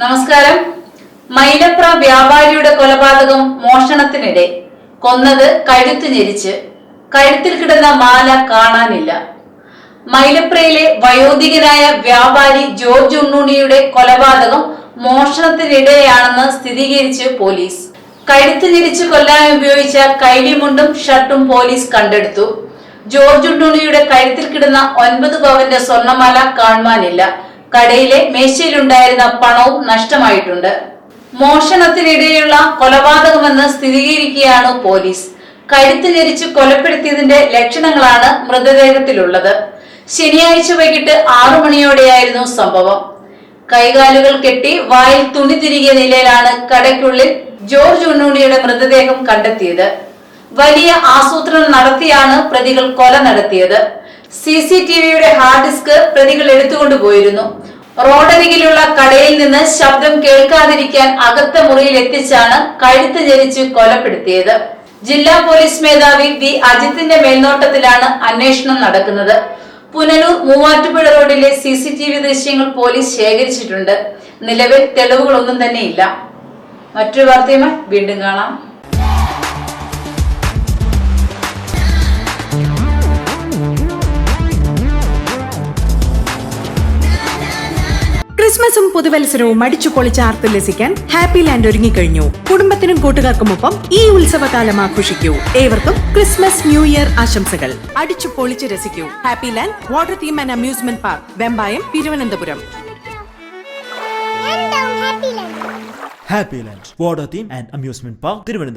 നമസ്കാരം. മൈലപ്ര വ്യാപാരിയുടെ കൊലപാതകം മോഷണത്തിനിടെ. കൊന്നത് കഴുത്ത് ഞെരിച്ച്. കഴുത്തിൽ കിടന്ന മാല കാണാനില്ല. മൈലപ്രയിലെ വയോധികനായ വ്യാപാരി ജോർജ് ഉണ്ണുണിയുടെ കൊലപാതകം മോഷണത്തിനിടെയാണെന്ന് സ്ഥിരീകരിച്ച് പോലീസ്. കഴുത്ത് ഞെരിച്ച് കൊല്ലാൻ ഉപയോഗിച്ച കൈലിമുണ്ടും ഷർട്ടും പോലീസ് കണ്ടെടുത്തു. ജോർജ് ഉണ്ണുണിയുടെ കഴുത്തിൽ കിടന്ന ഒൻപത് പവന്റെ സ്വർണമാല കാണുവാനില്ല. കടയിലെ മേശയിലുണ്ടായിരുന്ന പണവും നഷ്ടമായിട്ടുണ്ട്. മോഷണത്തിനിടെയുള്ള കൊലപാതകമെന്ന് സ്ഥിരീകരിക്കുകയാണ് പോലീസ്. കഴുത്ത് ഞെരിച്ച് കൊലപ്പെടുത്തിയതിന്റെ ലക്ഷണങ്ങളാണ് മൃതദേഹത്തിലുള്ളത്. ശനിയാഴ്ച വൈകിട്ട് ആറു മണിയോടെയായിരുന്നു സംഭവം. കൈകാലുകൾ കെട്ടി വായിൽ തുണി തിരികിയ നിലയിലാണ് കടയ്ക്കുള്ളിൽ ജോർജ് ഉണ്ണുണിയുടെ മൃതദേഹം കണ്ടെത്തിയത്. വലിയ ആസൂത്രണം നടത്തിയാണ് പ്രതികൾ കൊല നടത്തിയത്. സി സി ടി വിയുടെ ഹാർഡ് ഡിസ്ക് പ്രതികൾ എടുത്തുകൊണ്ടുപോയിരുന്നു റോഡരികിലുള്ള കടയിൽ നിന്ന് ശബ്ദം കേൾക്കാതിരിക്കാൻ അകത്ത മുറിയിൽ എത്തിച്ചാണ് കഴുത്ത് ജനിച്ച് കൊലപ്പെടുത്തിയത്. ജില്ലാ പോലീസ് മേധാവി വി അജിത്തിന്റെ മേൽനോട്ടത്തിലാണ് അന്വേഷണം നടക്കുന്നത്. പുനലൂർ മൂവാറ്റുപുഴ റോഡിലെ സി സി ടി വി ദൃശ്യങ്ങൾ പോലീസ് ശേഖരിച്ചിട്ടുണ്ട്. നിലവിൽ തെളിവുകളൊന്നും തന്നെ ഇല്ല മറ്റൊരു വാർത്തയുമായി വീണ്ടും കാണാം. ക്രിസ്മസും പുതുവത്സരവും അടിച്ചു പൊളിച്ച് ആർത്തുല്ലസിക്കാൻ ഹാപ്പി ലാൻഡ് ഒരുങ്ങിക്കഴിഞ്ഞു. കുടുംബത്തിനും കൂട്ടുകാർക്കുമൊപ്പം ഈ ഉത്സവകാലം ആഘോഷിക്കൂ. ഏവർക്കും ക്രിസ്മസ് ന്യൂ ഇയർ ആശംസകൾ. അടിച്ചു പൊളിച്ച് രസിക്കൂ. Happy Land Water Theme and Amusement Park Vembayam Thiruvananthapuram. Happy Land Water Theme and Amusement Park Thiruvananthapuram.